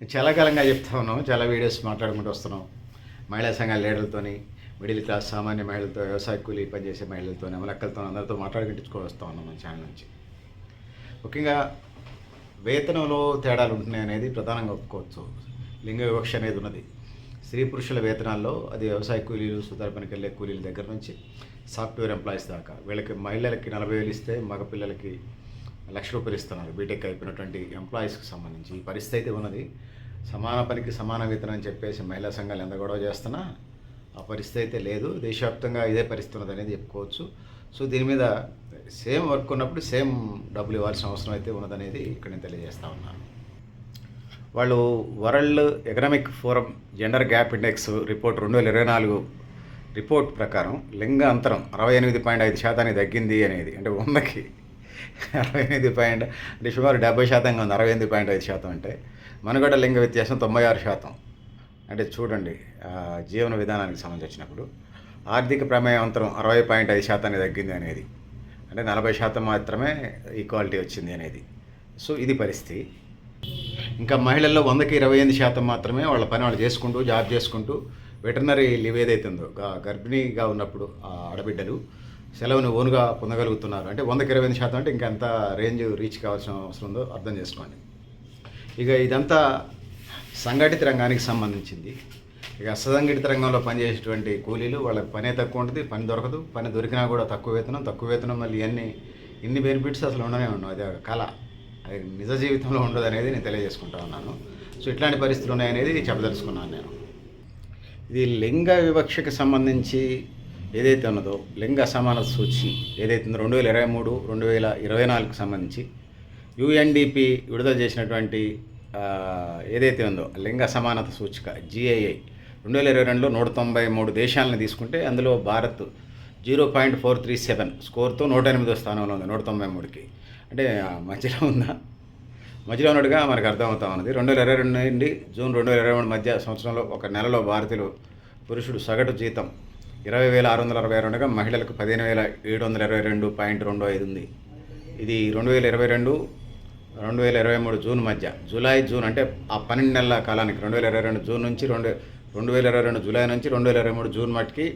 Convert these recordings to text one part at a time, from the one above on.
చాలా కాలంగా చెప్తా ఉన్నాం చాలా వీడియోస్ మాట్లాడుకుంటూ వస్తున్నాం. మహిళా సంఘాల లీడర్లతోని మిడిల్ క్లాస్ సామాన్య మహిళలతో వ్యవసాయ కూలీ పనిచేసే మహిళలతో అమలక్కలతో అందరితో మాట్లాడుకుంటుకొని వస్తూ ఉన్నాం మన ఛానల్ నుంచి. ముఖ్యంగా వేతనంలో తేడాలు ఉంటున్నాయి అనేది ప్రధానంగా ఒప్పుకోవచ్చు. లింగ వివక్ష అనేది ఉన్నది. స్త్రీ పురుషుల వేతనాల్లో అది వ్యవసాయ కూలీలు సుతార పనికి వెళ్ళే కూలీల దగ్గర నుంచి సాఫ్ట్వేర్ ఎంప్లాయీస్ దాకా. వీళ్ళకి మహిళలకి నలభై వేలు ఇస్తే మగపిల్లలకి లక్ష రూపాయలు ఇస్తున్నారు. బీటెక్ అయిపోయినటువంటి ఎంప్లాయీస్కి సంబంధించి. ఈ పరిస్థితి అయితే ఉన్నది. సమాన పనికి సమాన వేతనం అని చెప్పేసి మహిళా సంఘాలు ఎంత గొడవ చేస్తున్నా ఆ పరిస్థితి అయితే లేదు. దేశవ్యాప్తంగా ఇదే పరిస్థితి ఉన్నది అనేది చెప్పుకోవచ్చు. సో దీని మీద సేమ్ వర్క్ ఉన్నప్పుడు సేమ్ డబ్బులు ఇవ్వాల్సిన అవసరం అయితే ఉన్నదనేది ఇక్కడ నేను తెలియజేస్తా ఉన్నాను. వాళ్ళు World Economic Forum gender gap index report రెండు వేల ఇరవై నాలుగు రిపోర్ట్ ప్రకారం లింగ అంతరం అరవై ఎనిమిది పాయింట్ ఐదు శాతానికి తగ్గింది అనేది అంటే వందకి అరవై ఎనిమిది పాయింట్ అంటే సుమారు డెబ్బై శాతంగా ఉంది. అరవై ఎనిమిది పాయింట్ ఐదు శాతం అంటే మనుగడ లింగ వ్యత్యాసం తొంభై ఆరు శాతం. అంటే చూడండి జీవన విధానానికి సంబంధించినప్పుడు ఆర్థిక ప్రమేయం అంతరం అరవై పాయింట్ ఐదు శాతానికి తగ్గింది అనేది. అంటే నలభై శాతం మాత్రమే ఈక్వాలిటీ వచ్చింది అనేది. సో ఇది పరిస్థితి. ఇంకా మహిళల్లో వందకి ఇరవై ఎనిమిది శాతం మాత్రమే వాళ్ళ పని వాళ్ళు చేసుకుంటూ జాబ్ చేసుకుంటూ వెటర్నరీ లీవ్ ఏదైతే ఉందో గర్భిణీగా ఉన్నప్పుడు ఆ ఆడబిడ్డలు సెలవును ఓనుగా పొందగలుగుతున్నారు. అంటే వందకి ఇరవై ఎనిమిది శాతం అంటే ఇంకా ఎంత రేంజ్ రీచ్ కావాల్సిన అవసరం ఉందో అర్థం చేసుకోండి. ఇక ఇదంతా సంఘటిత రంగానికి సంబంధించింది. ఇక అసంఘటిత రంగంలో పనిచేసేటువంటి కూలీలు వాళ్ళకి పనే తక్కువ ఉంటుంది పని దొరకదు పని దొరికినా కూడా తక్కువ వేతనం తక్కువ వేతనం మళ్ళీ ఇవన్నీ ఇన్ని బెనిఫిట్స్ అసలు ఉండనే ఉండవు. అది ఒక కళ. అది నిజ జీవితంలో ఉండదు అనేది నేను తెలియజేసుకుంటా ఉన్నాను. సో ఇట్లాంటి పరిస్థితులు ఉన్నాయనేది చెప్పదలుచుకున్నాను నేను. ఇది లింగ వివక్షకు సంబంధించి ఏదైతే ఉన్నదో లింగ సమాన సూచి ఏదైతే ఉందో రెండు వేల ఇరవై మూడు రెండు వేల ఇరవై నాలుగుకి సంబంధించి యుఎన్డిపి విడుదల చేసినటువంటి ఏదైతే ఉందో లింగ సమానత సూచిక జిఐఐ రెండు వేల ఇరవై రెండులో నూట తొంభై మూడు దేశాలను తీసుకుంటే అందులో Bharat zero point four three seven స్కోర్తో నూట ఎనిమిదో స్థానంలో ఉంది నూట తొంభై మూడుకి. అంటే మధ్యలో ఉందా? మధ్యలో ఉన్నట్టుగా మనకు అర్థమవుతా ఉన్నది. రెండు వేల ఇరవై రెండు నుండి జూన్ రెండు వేల ఇరవై మూడు మధ్య సంవత్సరంలో ఒక నెలలో భారతీయులు పురుషుడు సగటు జీతం ఇరవై వేల ఆరు వందల అరవై రెండుగా మహిళలకు పదిహేను వేల ఏడు వందల ఇరవై రెండు పాయింట్ రెండు ఐదు ఉంది. ఇది రెండు వేల ఇరవై రెండు రెండు వేల ఇరవై మూడు జూన్ మధ్య. జూలై జూన్ అంటే ఆ పన్నెండు నెలల కాలానికి రెండు వేల ఇరవై రెండు జూన్ నుంచి రెండు రెండు వేల ఇరవై రెండు జూలై నుంచి రెండు వేల ఇరవై మూడు జూన్ మటుకి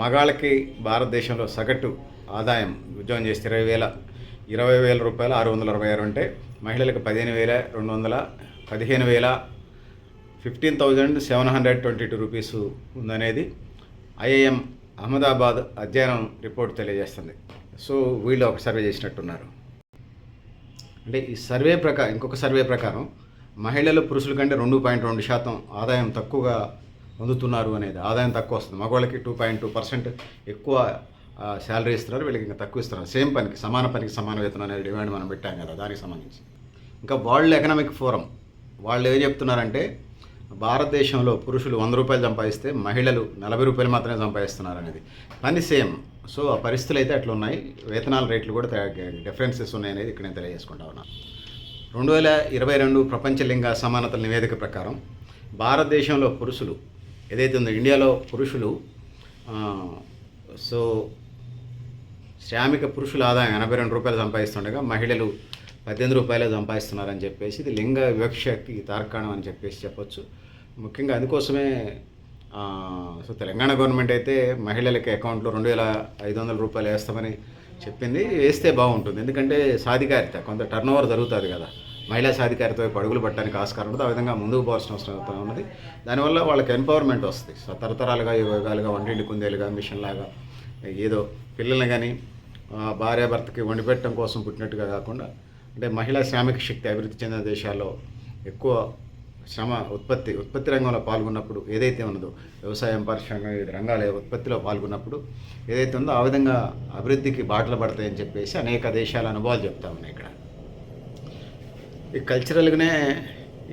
మగాళ్ళకి భారతదేశంలో సగటు ఆదాయం ఉద్యోగం చేస్తే ఇరవై వేల ఇరవై వేల రూపాయలు ఆరు వందల అరవై ఆరు అంటే మహిళలకు పదిహేను వేల రెండు వందల పదిహేను వేల fifteen thousand seven hundred twenty two rupees ఉందనేది ఐఐఎం అహ్మదాబాద్ అధ్యయనం రిపోర్ట్ తెలియజేస్తుంది. సో వీళ్ళు ఒక సర్వే చేసినట్టున్నారు. అంటే ఈ సర్వే ప్రకారం ఇంకొక సర్వే ప్రకారం మహిళలు పురుషుల కంటే రెండు పాయింట్ రెండు శాతం ఆదాయం తక్కువగా పొందుతున్నారు అనేది ఆదాయం తక్కువ వస్తుంది. మగవాళ్ళకి టూ పాయింట్ టూ పర్సెంట్ ఎక్కువ శాలరీ ఇస్తున్నారు వీళ్ళకి ఇంకా తక్కువ ఇస్తున్నారు. సేమ్ పనికి సమాన పనికి సమాన వేతనం అనేది డిమాండ్ మనం పెట్టాం కదా దానికి సంబంధించి. ఇంకా వరల్డ్ ఎకనామిక్ ఫోరం వాళ్ళు ఏం చెప్తున్నారంటే భారతదేశంలో పురుషులు వంద రూపాయలు సంపాదిస్తే మహిళలు నలభై రూపాయలు మాత్రమే సంపాదిస్తున్నారు అనేది పని సేమ్. సో ఆ పరిస్థితులు అయితే అట్లా ఉన్నాయి వేతనాల రేట్లు కూడా డిఫరెన్సెస్ ఉన్నాయనేది ఇక్కడ నేను తెలియజేసుకుంటా ఉన్నాను రెండు వేల ఇరవై రెండు ప్రపంచ లింగ సమానతల నివేదిక ప్రకారం భారతదేశంలో పురుషులు ఏదైతే ఉందో ఇండియాలో పురుషులు సో శ్రామిక పురుషుల ఆదాయం ఎనభై రెండు రూపాయలు సంపాదిస్తుండగా మహిళలు పద్దెనిమిది రూపాయలు సంపాదిస్తున్నారని చెప్పేసి ఇది లింగ వివక్షకి తార్కాణం అని చెప్పేసి చెప్పొచ్చు. ముఖ్యంగా అందుకోసమే సో తెలంగాణ గవర్నమెంట్ అయితే మహిళలకి అకౌంట్లో రెండు వేల ఐదు వందల రూపాయలు వేస్తామని చెప్పింది. వేస్తే బాగుంటుంది. ఎందుకంటే సాధికారిత కొంత టర్న్ ఓవర్ జరుగుతుంది కదా. మహిళా సాధికారిత వైపు అడుగులు పట్టడానికి ఆస్కారం ఉంటుంది. ఆ విధంగా ముందుకు పోవాల్సిన అవసరం ఉన్నది. దానివల్ల వాళ్ళకి ఎంపవర్మెంట్ వస్తుంది. సో తరతరాలుగా యోగాలుగా వంటింటి కుందేలుగా మిషన్ లాగా ఏదో పిల్లల్ని కానీ భార్యాభర్తకి వండి పెట్టడం కోసం పుట్టినట్టుగా కాకుండా అంటే మహిళా శ్రామిక శక్తి అభివృద్ధి చెందిన దేశాల్లో ఎక్కువ శ్రమ ఉత్పత్తి ఉత్పత్తి రంగంలో పాల్గొన్నప్పుడు ఏదైతే ఉన్నదో వ్యవసాయం పరిశ్రమ వివిధ రంగాల ఉత్పత్తిలో పాల్గొన్నప్పుడు ఏదైతే ఉందో ఆ విధంగా అభివృద్ధికి బాటలు పడతాయని చెప్పేసి అనేక దేశాల అనుభవాలు చెప్తా ఉన్నాయి ఇక్కడ. ఈ కల్చరల్గానే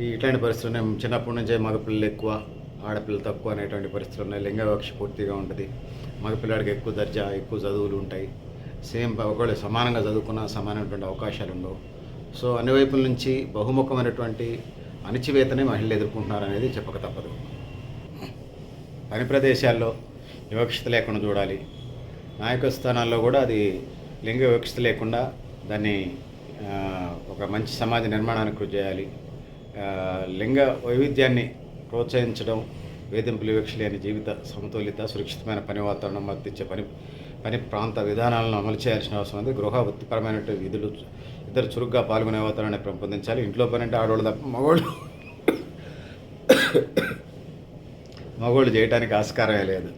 ఈ ఇట్లాంటి పరిస్థితులు ఉన్నాయి. చిన్నప్పటి నుంచే మగపిల్లలు ఎక్కువ ఆడపిల్లలు తక్కువ అనేటువంటి పరిస్థితులు ఉన్నాయి. లింగ వివక్ష పూర్తిగా ఉంటుంది. మగపిల్లాడికి ఎక్కువ దర్జా ఎక్కువ చదువులు ఉంటాయి. సేమ్ ఒకవేళ సమానంగా చదువుకున్న సమానమైనటువంటి అవకాశాలు ఉండవు. సో అన్ని వైపుల నుంచి బహుముఖమైనటువంటి అణిచివేతనే మహిళలు ఎదుర్కొంటున్నారు అనేది చెప్పక తప్పదు. పని ప్రదేశాల్లో వివక్షత లేకుండా చూడాలి. నాయక స్థానాల్లో కూడా అది లింగ వివక్షత లేకుండా దాన్ని ఒక మంచి సమాజ నిర్మాణానికి కృషి చేయాలి. లింగ వైవిధ్యాన్ని ప్రోత్సహించడం వేధింపులు వివక్ష లేని జీవిత సమతుల్యత సురక్షితమైన పని వాతావరణం మద్దతిచ్చే పని పని ప్రాంత విధానాలను అమలు చేయాల్సిన అవసరం ఉంది గృహ వృత్తిపరమైనటువంటి విధులు ఇద్దరు చురుగ్గా పాల్గొనే వాతావరణాన్ని పెంపొందించాలి. ఇంట్లో పని అంటే ఆడవాళ్ళు తప్ప మగవాళ్ళు మగవాళ్ళు చేయడానికి ఆస్కారమే లేదు.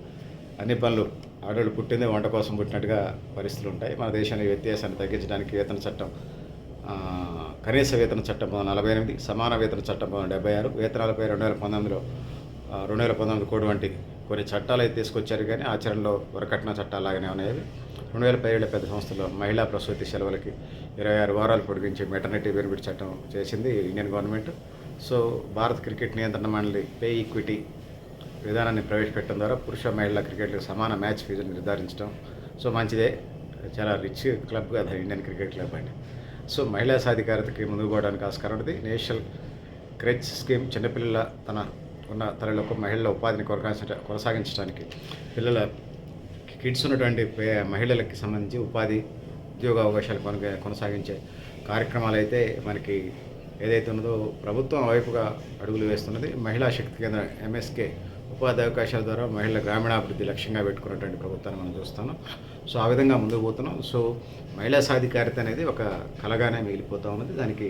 అన్ని పనులు ఆడవాళ్ళు పుట్టిందే వంట కోసం పుట్టినట్టుగా పరిస్థితులు ఉంటాయి. మన దేశంలో వ్యత్యాసాన్ని తగ్గించడానికి వేతన చట్టం కనీస వేతన చట్టం పంతొమ్మిది నలభై ఎనిమిది సమాన వేతన చట్టం పంతొమ్మిది డెబ్బై ఆరు వేతనాలపై రెండు వేల పంతొమ్మిదిలో రెండు వేల పంతొమ్మిది కోడ్ వంటి కొన్ని చట్టాలు అయితే తీసుకొచ్చారు కానీ ఆచరణలో వరకట్న చట్టాలు లాగానే ఉన్నాయి రెండు వేల పదిహేడు పెద్ద సంస్థలో మహిళా ప్రసూతి సెలవులకి ఇరవై ఆరు వారాలు పొడిగించి మెటర్నిటీ బెనిఫిట్ చట్టం చేసింది Indian government so Bharat cricket నియంత్రణ మండలి పే ఈక్విటీ విధానాన్ని ప్రవేశపెట్టడం ద్వారా పురుష మహిళల క్రికెట్లకు సమాన మ్యాచ్ ఫీజులు నిర్ధారించడం. సో మంచిదే. చాలా రిచ్ క్లబ్ కదా ఇండియన్ క్రికెట్ క్లబ్ అండి. సో మహిళా సాధికారతకి ముందుకు పోవడానికి ఆస్కారం నేషనల్ క్రెచ్ స్కీమ్ చిన్నపిల్లల తన ఉన్న తల్లులకు మహిళల ఉపాధిని కొనసాగించ కొనసాగించడానికి పిల్లల కిడ్స్ ఉన్నటువంటి పే- మహిళలకి సంబంధించి ఉపాధి ఉద్యోగ అవకాశాలు కొనగ కొనసాగించే కార్యక్రమాలు అయితే మనకి ఏదైతే ఉన్నదో ప్రభుత్వం వైపుగా అడుగులు వేస్తున్నది. మహిళా శక్తి కేంద్రం ఎంఎస్కే ఉపాధి అవకాశాల ద్వారా మహిళల గ్రామీణాభివృద్ధి లక్ష్యంగా పెట్టుకున్నటువంటి ప్రభుత్వాన్ని మనం చూస్తున్నాం. సో ఆ విధంగా ముందుకు పోతున్నాం. సో మహిళా సాధికారిత అనేది ఒక కలగానే మిగిలిపోతూ ఉన్నది. దానికి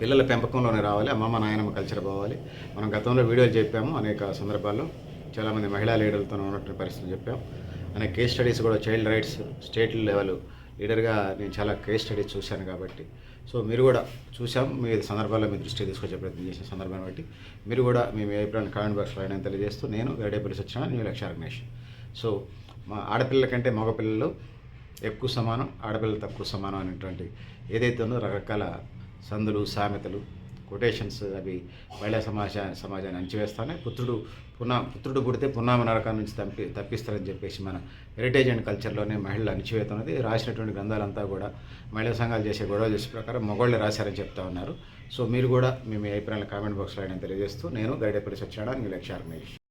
పిల్లల పెంపకంలోనే రావాలి. అమ్మమ్మ నాయనమ్మ కల్చర్ పోవాలి. మనం గతంలో వీడియోలు చెప్పాము అనేక సందర్భాల్లో. చాలామంది మహిళా లీడర్లతో ఉన్నటువంటి పరిస్థితులు చెప్పాం. అనేక కేస్ స్టడీస్ కూడా చైల్డ్ రైట్స్ స్టేట్ లెవెల్ లీడర్గా నేను చాలా కేస్ స్టడీస్ చూశాను కాబట్టి. సో మీరు కూడా చూసాం మీ సందర్భాల్లో మీ దృష్టికి తీసుకొచ్చే ప్రయత్నం చేసిన సందర్భాన్ని బట్టి మీరు కూడా మీ అభిప్రాయాన్ని కామెంట్ బాక్స్లో ఆయన తెలియజేస్తూ నేను వేడేపల్లి వచ్చిన న్యూ లక్ష్య ఆర్గనైజేషన్ సో మా ఆడపిల్లల కంటే మగపిల్లలు ఎక్కువ సమానం ఆడపిల్లలు తక్కువ సమానం అనేటువంటి ఏదైతే ఉందో రకరకాల సందులు సామెతలు కొటేషన్స్ అవి మహిళా సమాజ సమాజాన్ని అంచివేస్తానే పుత్రుడు పునా పుత్రుడు పుడితే పున్నామ నరకం నుంచి తప్పి తప్పిస్తారని చెప్పేసి మన హెరిటేజ్ అండ్ కల్చర్లోనే మహిళల అణిచివేత ఉన్నది. రాసినటువంటి గ్రంథాలంతా కూడా మహిళా సంఘాలు చేసే గొడవలు చేసే ప్రకారం మగవాళ్ళే రాశారని చెప్తా ఉన్నారు. సో మీరు కూడా మీ మీ అభిప్రాయాలు కామెంట్ బాక్స్లో ఆయన తెలియజేస్తూ నేను గైడేపల్లి సత్యనారాయణ మీ లక్ష్య ఆర్గనైజేషన్